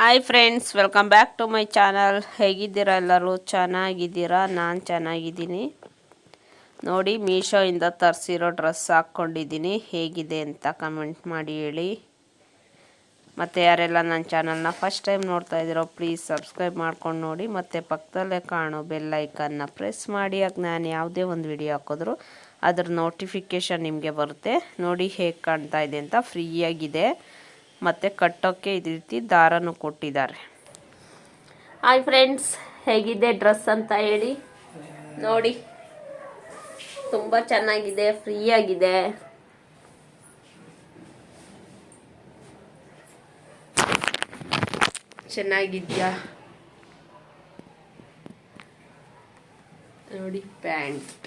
Hi friends welcome back to my channel ಹೇಗಿದ್ದೀರಾ ಎಲ್ಲರೂ? ಚೆನ್ನಾಗಿದ್ದೀರಾ? ನಾನು ಚೆನ್ನಾಗಿದ್ದೀನಿ. ನೋಡಿ, ಮೀಶೋಯಿಂದ ತರಿಸಿರೋ ಡ್ರೆಸ್ ಹಾಕ್ಕೊಂಡಿದ್ದೀನಿ. ಹೇಗಿದೆ ಅಂತ ಕಮೆಂಟ್ ಮಾಡಿ ಹೇಳಿ. ಮತ್ತು ಯಾರೆಲ್ಲ ನನ್ನ ಚಾನಲ್ನ ಫಸ್ಟ್ ಟೈಮ್ ನೋಡ್ತಾ ಇದ್ದೀರೋ ಪ್ಲೀಸ್ ಸಬ್ಸ್ಕ್ರೈಬ್ ಮಾಡ್ಕೊಂಡು ನೋಡಿ. ಮತ್ತು ಪಕ್ಕದಲ್ಲೇ ಕಾಣೋ ಬೆಲ್ ಐಕನ್ನ ಪ್ರೆಸ್ ಮಾಡಿ. ಆಗ ನಾನು ಯಾವುದೇ ಒಂದು ವಿಡಿಯೋ ಹಾಕಿದ್ರು, ಅದ್ರ ನೋಟಿಫಿಕೇಷನ್ ನಿಮಗೆ ಬರುತ್ತೆ. ನೋಡಿ ಹೇಗೆ ಕಾಣ್ತಾ ಇದೆ ಅಂತ ಫ್ರೀಯಾಗಿದೆ ಮತ್ತು ಕಟ್ಟೋಕ್ಕೆ ಇದೇ ರೀತಿ ದಾರನೂ ಕೊಟ್ಟಿದ್ದಾರೆ. ಹಾಯ್ ಫ್ರೆಂಡ್ಸ್, ಹೇಗಿದೆ ಡ್ರೆಸ್ ಅಂತ ಹೇಳಿ? ನೋಡಿ, ತುಂಬ ಚೆನ್ನಾಗಿದೆ, ಫ್ರೀಯಾಗಿದೆ. ಚೆನ್ನಾಗಿದ್ಯಾ? ನೋಡಿ, ಪ್ಯಾಂಟ್.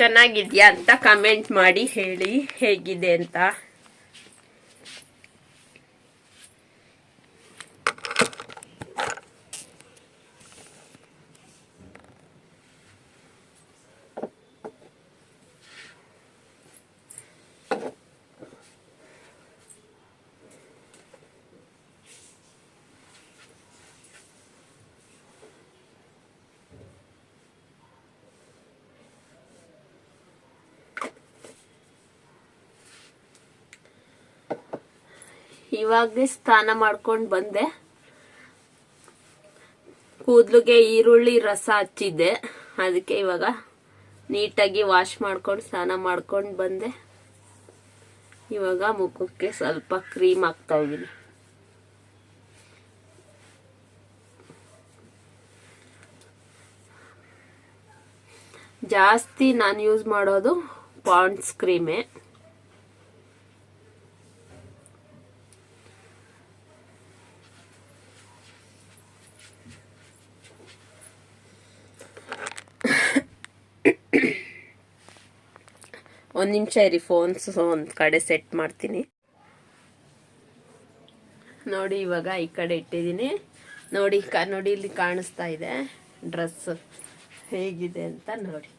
ಚೆನ್ನಾಗಿದ್ಯಾ ಅಂತ ಕಮೆಂಟ್ ಮಾಡಿ ಹೇಳಿ ಹೇಗಿದೆ ಅಂತ. ಇವಾಗಲೇ ಸ್ನಾನ ಮಾಡ್ಕೊಂಡು ಬಂದೆ. ಕೂದಲಿಗೆ ಈರುಳ್ಳಿ ರಸ ಹಚ್ಚಿದ್ದೆ. ಅದಕ್ಕೆ ಇವಾಗ ನೀಟಾಗಿ ವಾಶ್ ಮಾಡ್ಕೊಂಡು ಸ್ನಾನ ಮಾಡ್ಕೊಂಡು ಬಂದೆ. ಇವಾಗ ಮುಖಕ್ಕೆ ಸ್ವಲ್ಪ ಕ್ರೀಮ್ ಹಾಕ್ತಾ ಇದ್ದೀನಿ. ಜಾಸ್ತಿ ನಾನು ಯೂಸ್ ಮಾಡೋದು ಪಾಂಡ್ಸ್ ಕ್ರೀಮೇ. ಒಂದು ನಿಮಿಷ ಇರಿ ಫೋನ್ಸ್ ಒಂದು ಕಡೆ ಸೆಟ್ ಮಾಡ್ತೀನಿ. ನೋಡಿ, ಇವಾಗ ಈ ಕಡೆ ಇಟ್ಟಿದ್ದೀನಿ. ನೋಡಿ ನೋಡಿ, ಇಲ್ಲಿ ಕಾಣಿಸ್ತಾ ಇದೆ ಡ್ರೆಸ್. ಹೇಗಿದೆ ಅಂತ ನೋಡಿ.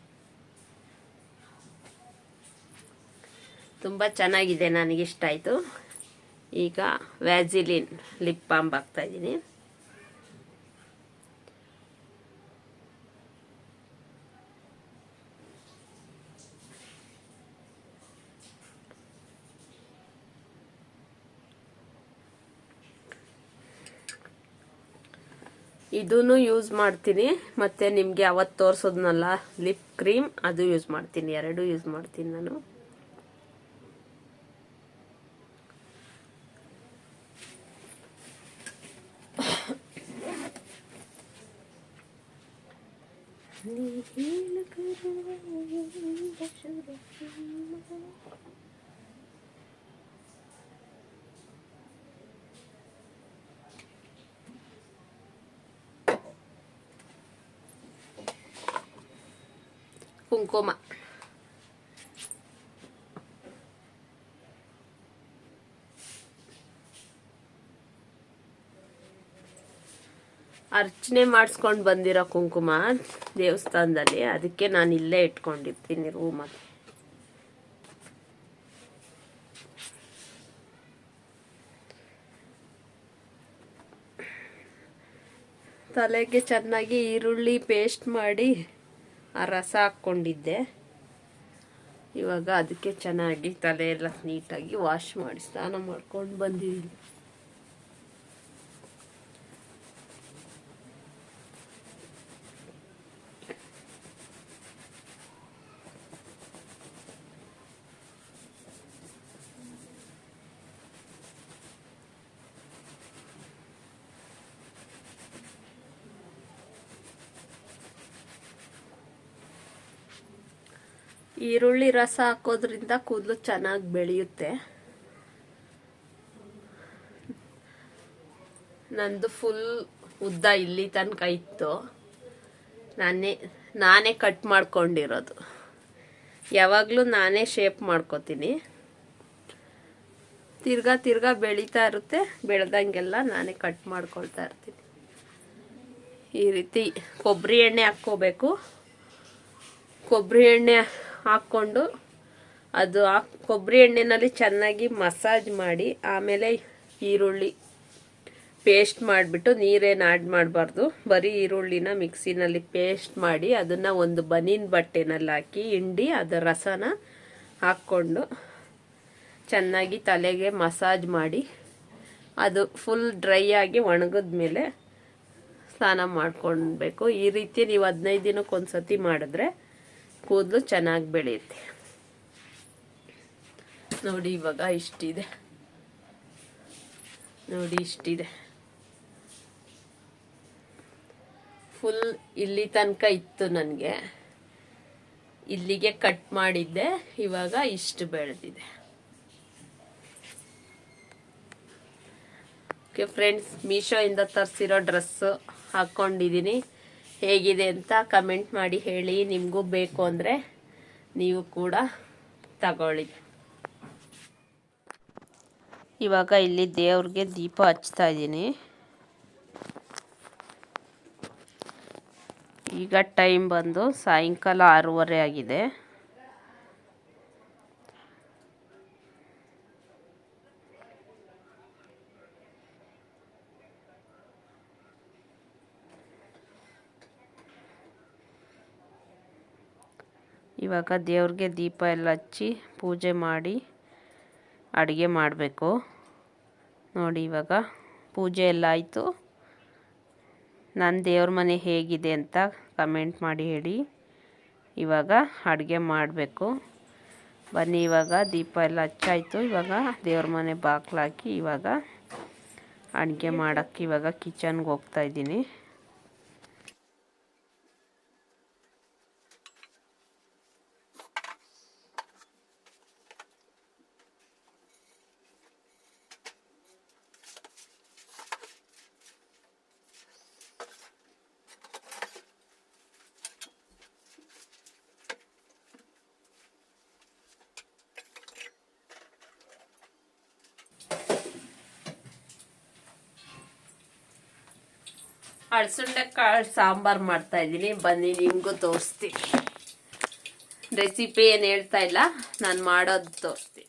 ತುಂಬ ಚೆನ್ನಾಗಿದೆ, ನನಗಿಷ್ಟ ಆಯಿತು. ಈಗ ವ್ಯಾಜಿಲಿನ್ ಲಿಪ್ ಬಾಂಬ್ ಹಾಕ್ತಾ ಇದೂ ಯೂಸ್ ಮಾಡ್ತೀನಿ. ಮತ್ತು ನಿಮಗೆ ಅವತ್ತು ತೋರಿಸೋದ್ನಲ್ಲ ಲಿಪ್ ಕ್ರೀಮ್ ಅದು ಯೂಸ್ ಮಾಡ್ತೀನಿ. ಎರಡೂ ಯೂಸ್ ಮಾಡ್ತೀನಿ ನಾನು. ಕುಂಕುಮ. ಅರ್ಚನೆ ಮಾಡಿಸ್ಕೊಂಡು ಬಂದಿರೋ ಕುಂಕುಮ ದೇವಸ್ಥಾನದಲ್ಲಿ, ಅದಕ್ಕೆ ನಾನು ಇಲ್ಲೇ ಇಟ್ಕೊಂಡಿರ್ತೀನಿ ರೂಮಲ್ಲಿ. ತಲೆಗೆ ಚೆನ್ನಾಗಿ ಈರುಳ್ಳಿ ಪೇಸ್ಟ್ ಮಾಡಿ ಆ ರಸ ಹಾಕ್ಕೊಂಡಿದ್ದೆ. ಇವಾಗ ಅದಕ್ಕೆ ಚೆನ್ನಾಗಿ ತಲೆ ಎಲ್ಲ ನೀಟಾಗಿ ವಾಶ್ ಮಾಡಿ ಸ್ನಾನ ಮಾಡ್ಕೊಂಡು ಬಂದಿದ್ದೀನಿ. ಈರುಳ್ಳಿ ರಸ ಹಾಕೋದ್ರಿಂದ ಕೂದಲು ಚೆನ್ನಾಗಿ ಬೆಳೆಯುತ್ತೆ. ನಂದು ಫುಲ್ ಉದ್ದ ಇಲ್ಲಿ ತನಕ ಇತ್ತು. ನಾನೇ ನಾನೇ ಕಟ್ ಮಾಡ್ಕೊಂಡಿರೋದು. ಯಾವಾಗಲೂ ನಾನೇ ಶೇಪ್ ಮಾಡ್ಕೋತೀನಿ. ತಿರ್ಗಾ ತಿರ್ಗಾ ಬೆಳೀತಾ ಇರುತ್ತೆ, ಬೆಳೆದಂಗೆಲ್ಲ ನಾನೇ ಕಟ್ ಮಾಡ್ಕೊಳ್ತಾ ಇರ್ತೀನಿ. ಈ ರೀತಿ ಕೊಬ್ಬರಿ ಎಣ್ಣೆ ಹಾಕ್ಕೋಬೇಕು. ಕೊಬ್ಬರಿ ಎಣ್ಣೆ ಹಾಕ್ಕೊಂಡು ಅದು ಕೊಬ್ಬರಿ ಎಣ್ಣೆನಲ್ಲಿ ಚೆನ್ನಾಗಿ ಮಸಾಜ್ ಮಾಡಿ, ಆಮೇಲೆ ಈರುಳ್ಳಿ ಪೇಸ್ಟ್ ಮಾಡಿಬಿಟ್ಟು ನೀರೇನು ಆ್ಯಡ್ ಮಾಡಬಾರ್ದು. ಬರೀ ಈರುಳ್ಳಿನ ಮಿಕ್ಸಿನಲ್ಲಿ ಪೇಸ್ಟ್ ಮಾಡಿ ಅದನ್ನು ಒಂದು ಬನೀನ್ ಬಟ್ಟೆನಲ್ಲಿ ಹಾಕಿ, ಹಿಂಡಿ ಅದರ ರಸನ ಹಾಕ್ಕೊಂಡು ಚೆನ್ನಾಗಿ ತಲೆಗೆ ಮಸಾಜ್ ಮಾಡಿ, ಅದು ಫುಲ್ ಡ್ರೈ ಆಗಿ ಒಣಗಿದ ಮೇಲೆ ಸ್ನಾನ ಮಾಡ್ಕೊಳ್ಬೇಕು. ಈ ರೀತಿ ನೀವು ಹದಿನೈದು ದಿನಕ್ಕೆ ಒಂದು ಸತಿ ಮಾಡಿದ್ರೆ ಕೂದಲು ಚೆನ್ನಾಗಿ ಬೆಳೆಯುತ್ತೆ. ನೋಡಿ ಇವಾಗ ಇಷ್ಟಿದೆ. ನೋಡಿ ಇಷ್ಟಿದೆ. ಫುಲ್ ಇಲ್ಲಿ ತನಕ ಇತ್ತು ನನಗೆ. ಇಲ್ಲಿಗೆ ಕಟ್ ಮಾಡಿದ್ದೆ, ಇವಾಗ ಇಷ್ಟು ಬೆಳೆದಿದೆ. ಓಕೆ ಫ್ರೆಂಡ್ಸ್ ಮೀಶೋಯಿಂದ ತರಿಸಿರೋ ಡ್ರೆಸ್ಸು ಹಾಕ್ಕೊಂಡಿದ್ದೀನಿ ಹೇಗಿದೆ ಅಂತ ಕಮೆಂಟ್ ಮಾಡಿ ಹೇಳಿ. ನಿಮಗೂ ಬೇಕು ಅಂದರೆ ನೀವು ಕೂಡ ತಗೊಳ್ಳಿ. ಇವಾಗ ಇಲ್ಲಿ ದೇವ್ರಿಗೆ ದೀಪ ಹಚ್ತಾ ಇದ್ದೀನಿ. ಈಗ ಟೈಮ್ ಬಂದು ಸಾಯಂಕಾಲ ಆರೂವರೆ ಆಗಿದೆ. ಇವಾಗ ದೇವ್ರಿಗೆ ದೀಪ ಎಲ್ಲ ಹಚ್ಚಿ ಪೂಜೆ ಮಾಡಿ ಅಡುಗೆ ಮಾಡಬೇಕು. ನೋಡಿ ಇವಾಗ ಪೂಜೆ ಎಲ್ಲ ಆಯಿತು. ನನ್ನ ದೇವ್ರ ಮನೆ ಹೇಗಿದೆ ಅಂತ ಕಮೆಂಟ್ ಮಾಡಿ ಹೇಳಿ. ಇವಾಗ ಅಡುಗೆ ಮಾಡಬೇಕು. ಬನ್ನಿ ಇವಾಗ ದೀಪ ಎಲ್ಲ ಹಚ್ಚಾಯಿತು. ಇವಾಗ ದೇವ್ರ ಮನೆ ಬಾಗ್ಲಾಕಿ ಇವಾಗ ಅಡುಗೆ ಮಾಡೋಕ್ಕೆ ಇವಾಗ ಕಿಚನ್ಗೆ ಹೋಗ್ತಾ ಅಳಸಂಡೆ ಕಾಳು ಸಾಂಬಾರು ಮಾಡ್ತಾ ಇದ್ದೀನಿ. ಬನ್ನಿ, ನಿಮಗೂ ತೋರಿಸ್ತೀನಿ. ರೆಸಿಪಿ ಏನು ಹೇಳ್ತಾ ಇಲ್ಲ, ನಾನು ಮಾಡೋದು ತೋರಿಸ್ತೀನಿ.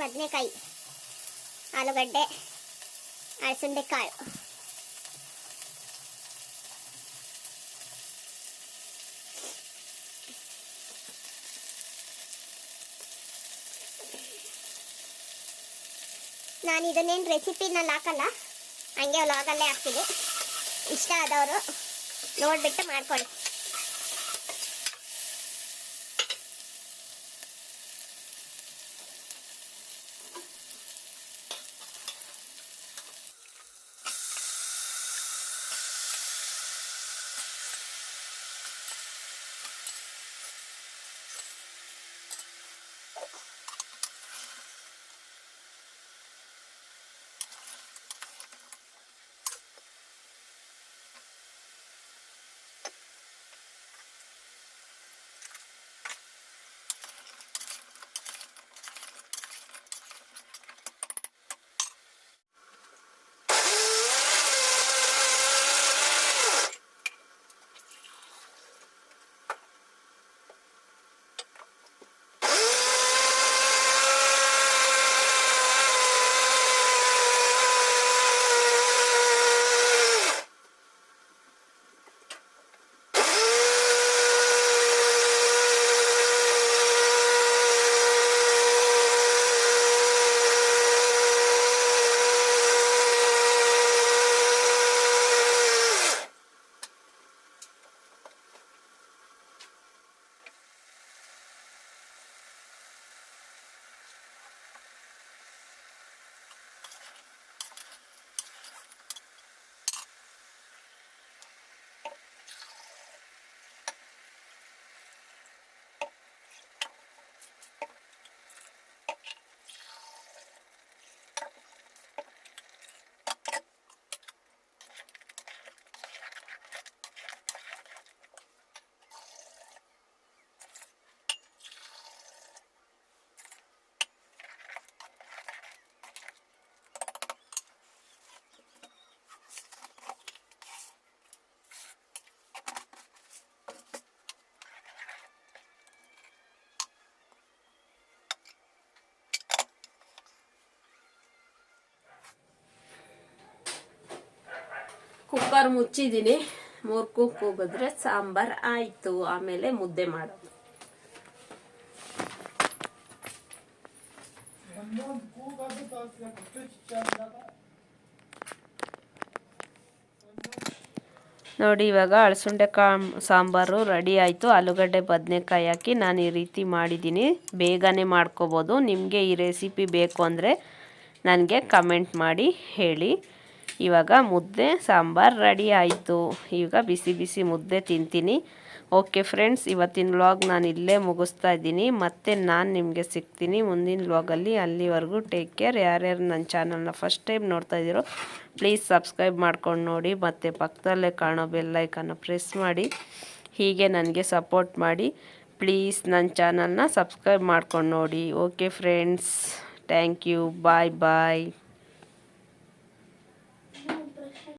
ಬದನೆಕಾಯಿ, ಆಲೂಗಡ್ಡೆ ಅಳಸಂದೆ ಕಾಳು ನಾನು ಇದನ್ನೇನು ರೆಸಿಪಿನಲ್ಲಿ ಹಾಕಲ್ಲ, ಹಂಗೆ ವ್ಲಾಗಲ್ಲೇ ಹಾಕ್ತೀನಿ. ಇಷ್ಟ ಆದವರು ನೋಡಿಬಿಟ್ಟು ಮಾಡ್ಕೊಳ್ಳಿ. ಕುಕ್ಕರ್ ಮುಚ್ಚಿದ್ದೀನಿ. ಮೂರು ಕುಕ್ ಹೋಗಿದ್ರೆ ಸಾಂಬಾರ್ ಆಯಿತು. ಆಮೇಲೆ ಮುದ್ದೆ ಮಾಡೋದು. ನೋಡಿ, ಇವಾಗ ಅಳಸುಂಡೆ ಕಾ ಸಾಂಬಾರು ರೆಡಿ ಆಯಿತು. ಆಲೂಗಡ್ಡೆ ಬದನೆಕಾಯಿ ಹಾಕಿ ನಾನು ಈ ರೀತಿ ಮಾಡಿದ್ದೀನಿ. ಬೇಗನೆ ಮಾಡ್ಕೋಬೋದು. ನಿಮಗೆ ಈ ರೆಸಿಪಿ ಬೇಕು ಅಂದರೆ ನನಗೆ ಕಮೆಂಟ್ ಮಾಡಿ ಹೇಳಿ. ಇವಾಗ ಮುದ್ದೆ, ಸಾಂಬಾರು ರೆಡಿ ಆಯಿತು. ಈಗ ಬಿಸಿ ಬಿಸಿ ಮುದ್ದೆ ತಿಂತೀನಿ. ಓಕೆ ಫ್ರೆಂಡ್ಸ್ ಇವತ್ತಿನ ವ್ಲಾಗ್ ನಾನು ಇಲ್ಲೇ ಮುಗಿಸ್ತಾ ಇದ್ದೀನಿ. ಮತ್ತೆ ನಾನು ನಿಮಗೆ ಸಿಗ್ತೀನಿ ಮುಂದಿನ ವ್ಲಾಗಲ್ಲಿ ಅಲ್ಲಿವರೆಗೂ ಟೇಕ್ ಕೇರ್ ಯಾರ್ಯಾರು ನನ್ನ ಚಾನಲ್ನ ಫಸ್ಟ್ ಟೈಮ್ ನೋಡ್ತಾ ಇದ್ದೀರೋ ಪ್ಲೀಸ್ ಸಬ್ಸ್ಕ್ರೈಬ್ ಮಾಡ್ಕೊಂಡು ನೋಡಿ. ಮತ್ತು ಪಕ್ಕದಲ್ಲೇ ಕಾಣೋ ಬೆಲ್ಲೈಕನ್ನು ಪ್ರೆಸ್ ಮಾಡಿ. ಹೀಗೆ ನನಗೆ ಸಪೋರ್ಟ್ ಮಾಡಿ. ಪ್ಲೀಸ್ ನನ್ನ ಚಾನಲ್ನ ಸಬ್ಸ್ಕ್ರೈಬ್ ಮಾಡ್ಕೊಂಡು ನೋಡಿ. Okay friends thank you bye bye